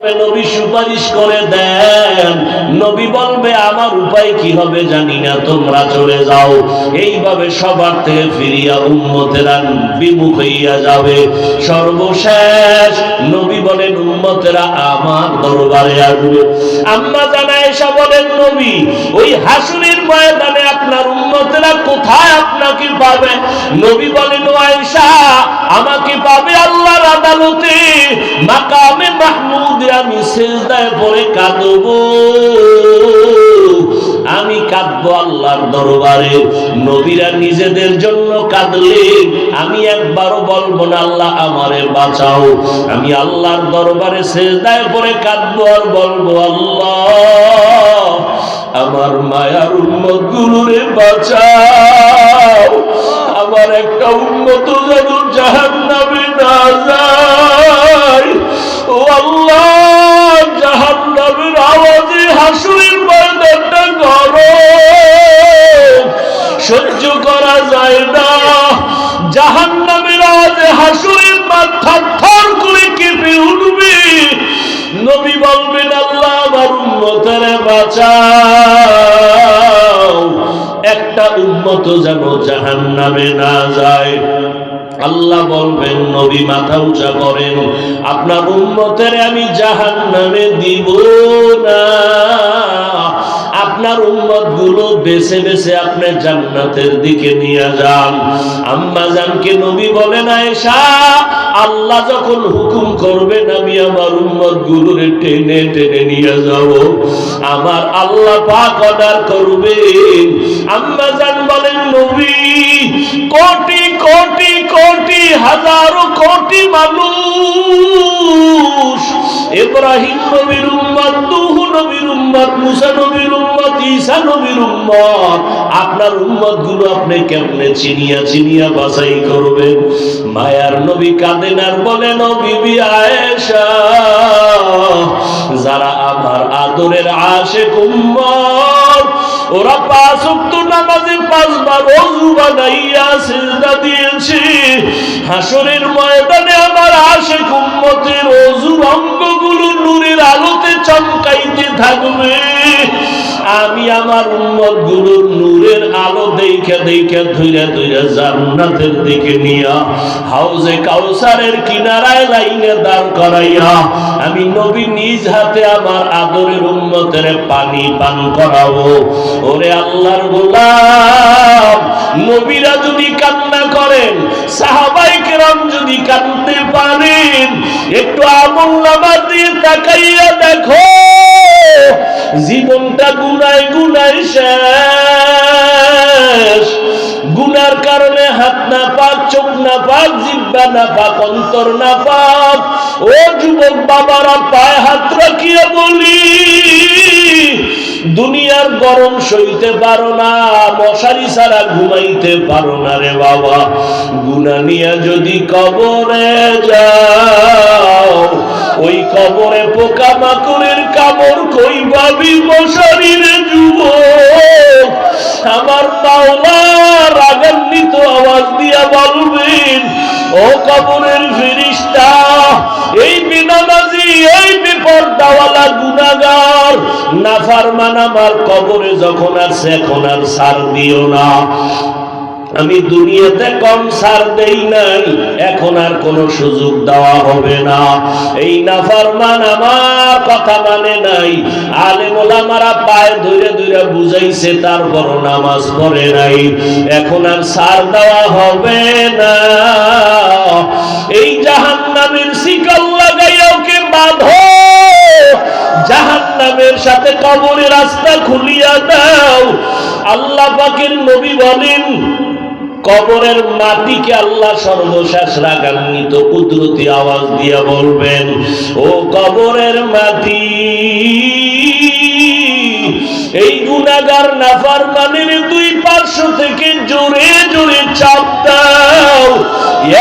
নবী সুপারিশ করে দেন। নবী বলবে, আমার উপায় কি হবে জানি না, তোমরা চলে যাও। এইভাবে সবার থেকে ফিরিয়া উম্মতেরা বিমুখ হইয়া যাবে। সর্বশেষ নবী বলেন, উম্মতেরা আমার দরবারে আসবে। আম্মা জানা এসা বলেন, নবী, ওই হাসুরের ময়দানে আপনার উম্মতেরা কোথায় আপনাকে পাবে? নবী বলেন আয়েশা, আমাকে পাবে আল্লাহর আদালতে। মাকামে মাহমুদে আমি সেজদায় পড়ে কাঁদব, আমি কাঁদবো আল্লাহর দরবারে। নবীরা নিজেদের জন্য কাঁদলেন আমি একবারও বলব না, আল্লাহ আমারে বাঁচাও। আমি আল্লাহর দরবারে সেজদায় পড়ে কাঁদবো আর বলব, আল্লাহ আমার মায়ার উন্মত গুলোরে বাঁচাও। আমার একটা উন্মত যেন জাহান না যায়। সহ্য করা যায় না। জাহান নামের আওয়াজে হাসুরের মাথা থর করে কেঁপে উঠবে। নবী বলবেন, আল্লাহ, আমার উন্মতের বাঁচাও। একটা উন্মত যেন জাহান নামে না যায়। আল্লাহ বলবেন নবী মাথা উঁচা করেন আপনার উন্মতের আমি জাহান নামে দিব না। আপনার উম্মতগুলো বেছে বেছে আপনি জান্নাতের দিকে নিয়ে যান। আম্মা জানকে নবী বলেন, আয়েশা, আল্লাহ যখন হুকুম করবেন, আমি আমার উম্মত গুলোরে টেনে টেনে নিয়ে যাব। আমার আল্লাহ পাক অর্ডার করবেন। আম্মা জান বলেন, নবী, কোটি কোটি কোটি, হাজারো কোটি মানুষ ইব্রাহিম নবীর উম্মত নবীর উম্মত, মুসা নবীর উম্মত, ঈসা নবীর উম্মত। আপনার উম্মতগুলো আপনি কেমনে চিনিয়া চিনিয়া বাছাই করবেন? মায়ার নবী কাঁদেন আর বলেন বিবি আয়েশা, যারা আমার আদরের আশে উম্মত ওরা পাঁচ উক্ত নামাজে পাঁচবার অজু বানাইয়া সিজদা দিয়েছে। হাসরের ময়দানে আমার আসে কুম্মতের অজু অঙ্গগুলো নূরের আলোতে চমকাইতে থাকবে। আমি আমার উম্মতগুলোর নূরের আলো দেখে দেখে ধুইরা ধুইরা জান্নাতের দিকে নিয়া হাউজে কাউসারের কিনারায় লাইনে দাঁড় করাইয়া আমি নবী নিজ হাতে আমার আদরের উম্মতের পানি পান করাবো। ওরে আল্লাহর গোলাম, নবীরা যদি কান্না করেন, সাহাবাই কেরাম যদি কাঁদতে পারেন, একটু আমল নামা দিয়ে তাকাইয়া দেখো। জীবনটা গুনায় গুনায় শেষ। গুনার কারণে হাত না পাক, চোখ না পাক, জিব্বা না পাক, অন্তর না পাক। ও যুবক বাবারা, পায়ে হাত রাখিয়া বলি, দুনিয়ার গরম সইতে পারো না, মশারি ছাড়া ঘুমাইতে পারো না রে বাবা। গুনা নিয়ে যদি কবরে যাও, ওই কবরে পোকা মাকড়ের কামড় কই ভাবি মশারির যুবক। আমার মাওলা রাগান্বিত আওয়াজ দিয়া বলবেন, ও কবরের ফিরিস্তা, এই বিনামাজি, এই বিপর্দাওয়ালা গুনাগার, নাফারমান আমার কবরে যখন আছে এখন আর সার দিও না। আমি দুনিয়াতে কম সার দেই নাই। এখন আর কোনো সুযোগ দেওয়া হবে না। এই নাফারমান আমার কথা মানে নাই। আলেম ওলামারা পায়ে ধরে ধরে বুঝাইছে তারপর নামাজ পড়ে নাই। এখন আর সার দেওয়া হবে না। এই জাহান্নামের শিকল লাগাইয়া ওকে বাঁধো। জাহান্নামের সাথে কবরের রাস্তা খুলিয়া দাও। আল্লাহ পাকের নবী বলেন কবরের মাটিকে আল্লাহ সর্বশেষ রাগান্বিত, কুদরতি আওয়াজ দিয়া বলবেন, ও কবরের মাটি, এই গুনাগার নাফার মানের দুই পার্শ্ব থেকে জোরে জোরে চাপ দাও।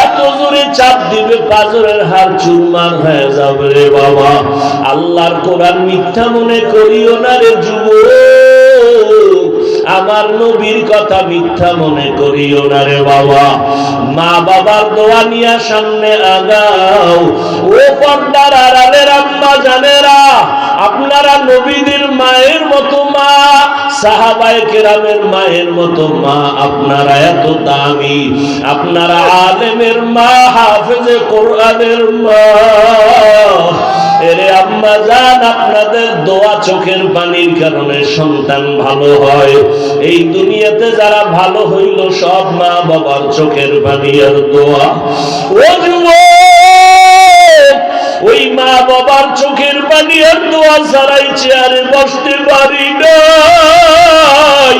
এত জোরে চাপ দিবে পাজরের হার চুরমার হয়ে যাবে রে বাবা। আল্লাহর কোরআন মিথ্যা মনে করিও না রে যুবক। আমার নবীর কথা মিথ্যা মনে করিও না রে বাবা। মা বাবার দোয়া নিয়ে সামনে আগাও। ও পর্দার আড়ালের আম্মা জানেরা, আপনারা নবীদের মায়ের মতো মা, সাহাবায়ে কেরামের মায়ের মতো মা, আপনারা এত দামি, আপনারা আলেমের মা, হাফেজে কোরআনের মা। এরে আম্মা জান আপনাদের দোয়া চোখের পানির কারণে সন্তান ভালো হয়। এই দুনিয়াতে যারা ভালো হইল, সব মা বাবার চোখের পানি আর দোয়া। ওই মা বাবার চোখের পানি আর দোয়া ছাড়াই চেয়ারে বসতে পারি নাই।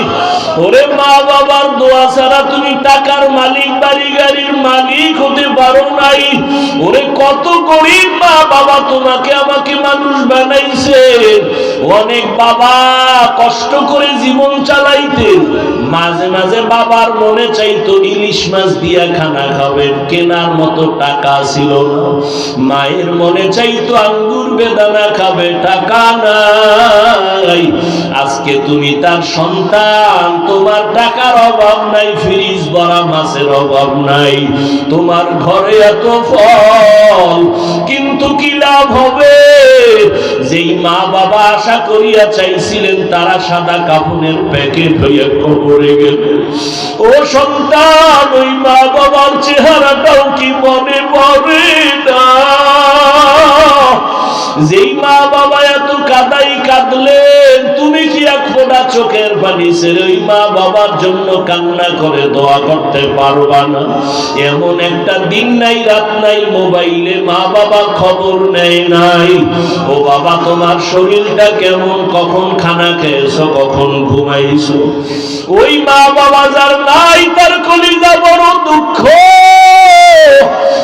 ওরে মা বাবার দোয়া ছাড়া তুমি টাকার মালিক বাড়ি গাড়ির মালিক হতে পারো নাই। ওরে কত গরিব মা বাবা তোমাকে আমাকে মানুষ বানাইছে। অনেক বাবা কষ্ট করে জীবন চালাইতেন। মাঝে মাঝে বাবার মনে চাইতো, ইলিশ মাছ দিয়া খানা খাবেন। কেনার মতো টাকা ছিল না। মায়ের মনে চাইতো, আঙ্গুর বেদানা খাবে। টাকা নাই। আজকে তুমি তার সন্তান তোমার টাকার অভাব নাই, ফ্রিজ ভরা মাছের অভাব নাই। তোমার ঘরে এত ফল, কিন্তু কি লাভ হবে? যেই মা বাবা আশা করিয়া চাইছিলেন, তারা সাদা কাপড়ের প্যাকেট হইয়া কবরে গেলে। ও সন্তান, ওই মা বাবার চেহারাটাও কি মনে পড়ে না? যেই মা বাবা এত কাদাই কাঁদলেন কি চোখের পানি ছেড়ে ওই মা বাবার জন্য কান্না করে দোয়া করতে পারবা না। এমন একটা দিন নাই, রাত নাই, মোবাইলে মা বাবা খবর নেয় নাই। ও বাবা, তোমার শরীরটা কেমন? কখন খানা খেয়েছো? কখন ঘুমাইছো? ওই মা বাবা যার নাই, তার কলিজা বড় দুঃখ।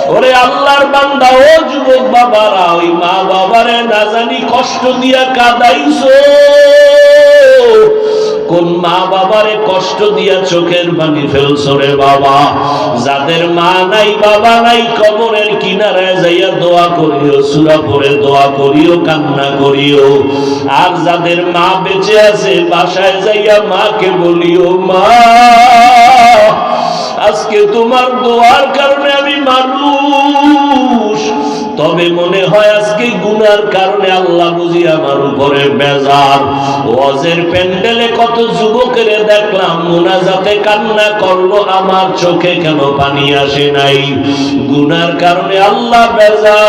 ওরে আল্লাহর বান্দা, ও যুবক বাবারা, ওই মা বাবারে না জানি কষ্ট দিয়া কাদাইছো। কোন মা বাবারে কষ্ট দিয়া চোখের পানি ফেলছো রে বাবা? যাদের মা নাই, বাবা নাই, কবরের কিনারায় যাইয়া দোয়া করিও সুরা পরে দোয়া করিও, কান্না করিও। আর যাদের মা বেঁচে আছে, বাসায় যাইয়া মাকে বলিও, মা, আজকে তোমার দোয়ার কারণে আমি মানুষ। তবে মনে হয় আজকে গুনার কারণে আল্লাহ বুঝি আমার উপরে বেজার। ওয়াজের প্যান্ডেলে কত যুবকের দেখলাম মোনাজাতে কান্না করল, আমার চোখে কেন পানি আসে নাই? গুনার কারণে আল্লাহ বেজার।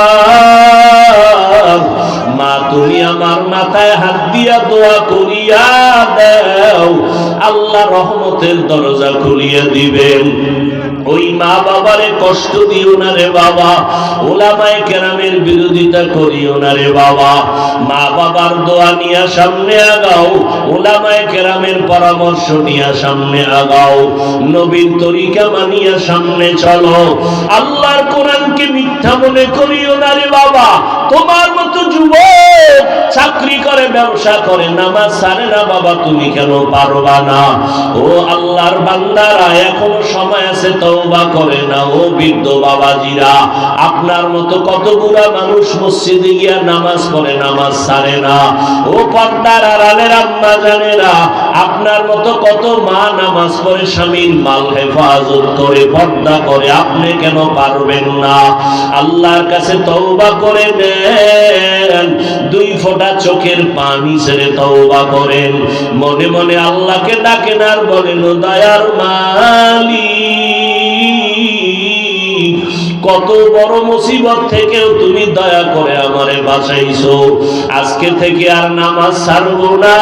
মা, তুমি আমার মাথায় হাত দিয়া দোয়া করিয়া দাও, আল্লাহ রহমতের দরজা খুলিয়া দিবেন। ওই মা বাবারে কষ্ট দিও না রে বাবা। ওলামায় কেরামের বিরোধিতা করিও না রে বাবা। মা বাবার দোয়া নিয়া সামনে আগাও। ওলামায় কেরামের পরামর্শ নিয়া সামনে আগাও। নবীর তরিকা মানিয়া সামনে চলো। আল্লাহর কোরআনকে মিথ্যা মনে করিও না রে বাবা। তোমার মতো যুবক চাকরি করে, ব্যবসা করে, নামাজ সারে না বাবা, তুমি কেন পারবা না? ও আল্লাহর বান্দারা, এখনও সময় আছে তওবা করে না ও বৃদ্ধ বাবাজিরা। আপনার মতো কত বুড়া মানুষ মসজিদে গিয়া নামাজ পড়ে, নামাজ সারে না। ও পর্দার আড়ালের আম্মা জানেরা, আপনার মতো কত মা নামাজ পড়ে, স্বামীর মাল হেফাজত করে, পর্দা করে, আপনি কেন পারবেন না? আল্লাহর কাছে তওবা করে নেন, দুই ফোঁটা চোখের পানি ছেড়ে তওবা করেন। মনে মনে আল্লাহকে ডাকেন আর বলেন দয়ার মালিক। কত বড় মুসিবত থেকেও তুমি দয়া করে আমারে বাঁচাইছো। আজকে থেকে আর নামাজ ছাড়বো না,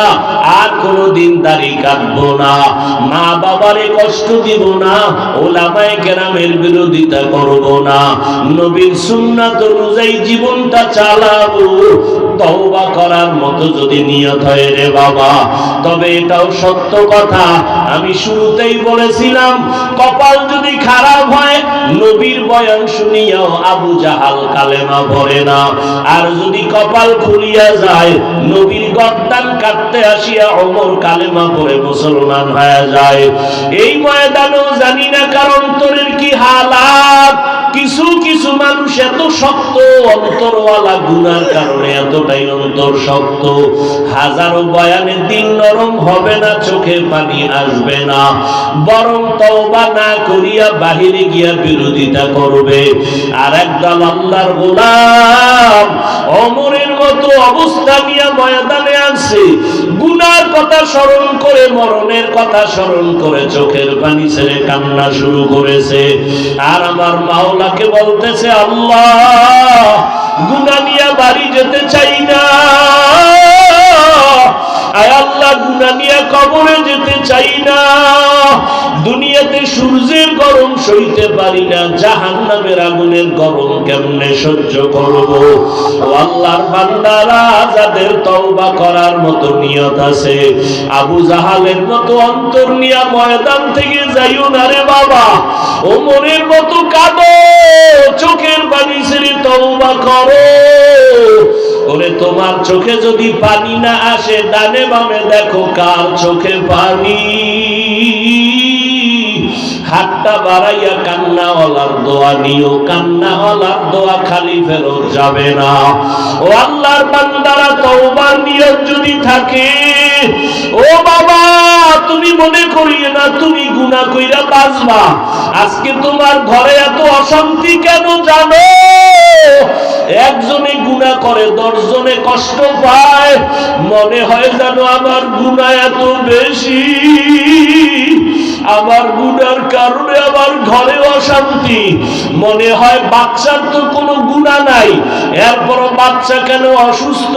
আর কোনোদিন দাড়ি কাটবো না। মা বাবারে কষ্ট দিব না, ওলামায় কেরামের বিরোধিতা করব না। নবীর সুন্নাত অনুযায়ী জীবনটা চালাবো। তওবা করার মতো যদি নিয়ত হয় রে বাবা, তবে এটাও সত্য কথা। আমি শুরুতেই বলেছিলাম, কপাল যদি খারাপ হয়, নবীর বয়ান শুনিয়াও আবু জাহাল কালেমা পড়ে না। আর যদি কপাল খুলিয়া যায়, নবীর গর্দান কাটতে আসিয়া অমর কালেমা পড়ে মুসলমান হয়ে যায়। এই ময়দানেও জানি না কারণ তোরের কি হালাত। কিছু কিছু মানুষ এত শক্ত, অন্তরওয়ালা গুনার কারণে এতটাই অন্তর শক্ত। হাজারো বয়ানের দিন নরম হবে না, চোখে পানি আসবে না। বরং তওবা না করিয়া বাহিরে গিয়া বিরোধিতা করবে। আর একদল আল্লাহর গোলাম অমরের মতো অবস্থা নিয়ে ময়দানে আছে গুনার কথা স্মরণ করে, মরণের কথা স্মরণ করে, চোখের পানি ছেড়ে কান্না শুরু করেছে। আর আমার মাওলাকে বলতেছে, আল্লাহ গুনা নিয়ে বাড়ি যেতে চাই না। কবরে যেতে চাই না। দুনিয়াতে সূর্যের গরম সইতে পারি না জাহান নামের আগুনের গরম কেমনে সহ্য করব? আল্লাহর বান্দারা, যাদের তওবা করার মতো নিয়ত আছে, আবু জাহালের মতো অন্তর নিয়া ময়দান থেকে তোমার চোখে যদি পানি না আসে, ডানে বামে দেখো কার চোখে পানি। হাতটা বাড়াইয়া কান্না কান্নাওয়ালার দোয়া নিও কান্না কান্নাওয়ালার দোয়া খালি ফেরত যাবে না। ও আল্লাহর বান্দারা তওবার নিয়ত যদি থাকে, ও বাবা তুমি মনে করিয়ে না, তুমি গুণা কইরা বাঁচবা। আজকে তোমার ঘরে এত অশান্তি কেন জানো? একজনে গুণা করে, দশজনে কষ্ট পায়। মনে হয় জানো আমার গুণা এত বেশি। আমার গুনার কারণে আমার ঘরে অশান্তি। মনে হয় বাচ্চার তো কোনো গুণা নাই। এরপরও বাচ্চা কেন অসুস্থ?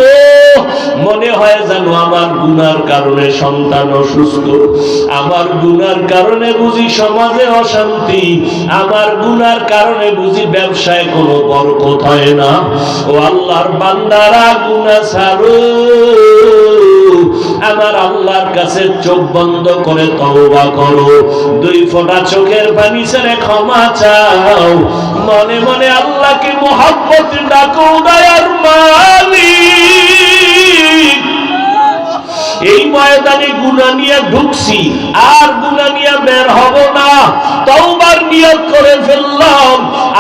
মনে হয় যেন আমার গুনার কারণে সন্তান অসুস্থ। আমার গুনার কারণে বুঝি সমাজে অশান্তি। আমার গুনার কারণে বুঝি ব্যবসায় কোনো বরকত হয় না। ও আল্লাহর বান্দারা গুনা ছাড়ো। আমার আল্লাহর কাছে চোখ বন্ধ করে তওবা করো। দুই ফোঁটা চোখের পানি ছেড়ে ক্ষমা চাও। মনে মনে আল্লাহকে মোহাম্মত ডাকো, দয়ার মালিক। এই ময়দানে গুনা নিয়ে ঢুকছি, আর গুনা নিয়ে বের হব না। তওবার নিয়ত করে ফেললাম,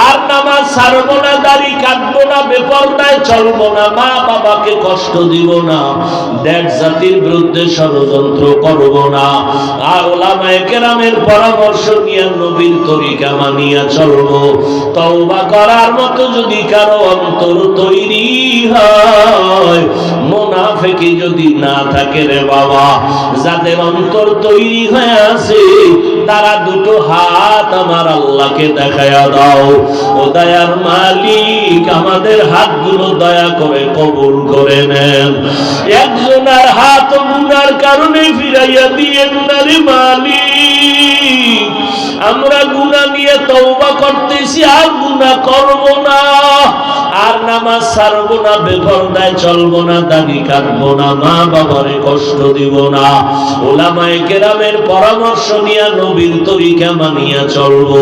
আর নামাজ ছাড়বো না, দাড়ি কাটবো না, বেপরদায় চলবো না মা বাবাকে কষ্ট দিব না দেড় জাতির বিরুদ্ধে ষড়যন্ত্র করব না। আর ওলামায়ে কেরামের পরামর্শ নিয়ে নবীর তরিকা মানিয়া চলবো। তওবা করার মতো যদি কারও অন্তর তৈরি হয়, মোনাফেকি যদি না থাকে রে বাবা, যাদের অন্তর তৈরি হয়ে আছে, তারা দুটো হাত আমার আল্লাহকে দেখায়া দাও। ও দয়ার মালিক, আমাদের হাতগুলো দয়া করে কবুল করে নেন। একজনের হাত গুনার কারণে ফিরাইয়া রে মালিক। আমরা গুনাহ নিয়ে তওবা করতেছি, আর গুনাহ করব না। আর নামাজ ছাড়বো না বেপরদায় চলবো না দাড়ি কাটবো না, মা বাবারে কষ্ট দিব না। ওলামায়ে কেরামের পরামর্শ নিয়ে নবীর তরিকা মানিয়া চলবো।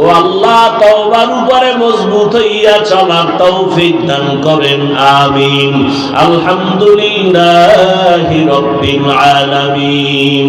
ও আল্লাহ, তওবার উপরে মজবুত হইয়া চলার তৌফিক দান করেন, আমিন। আলহামদুলিল্লাহি রাব্বিল আলামিন।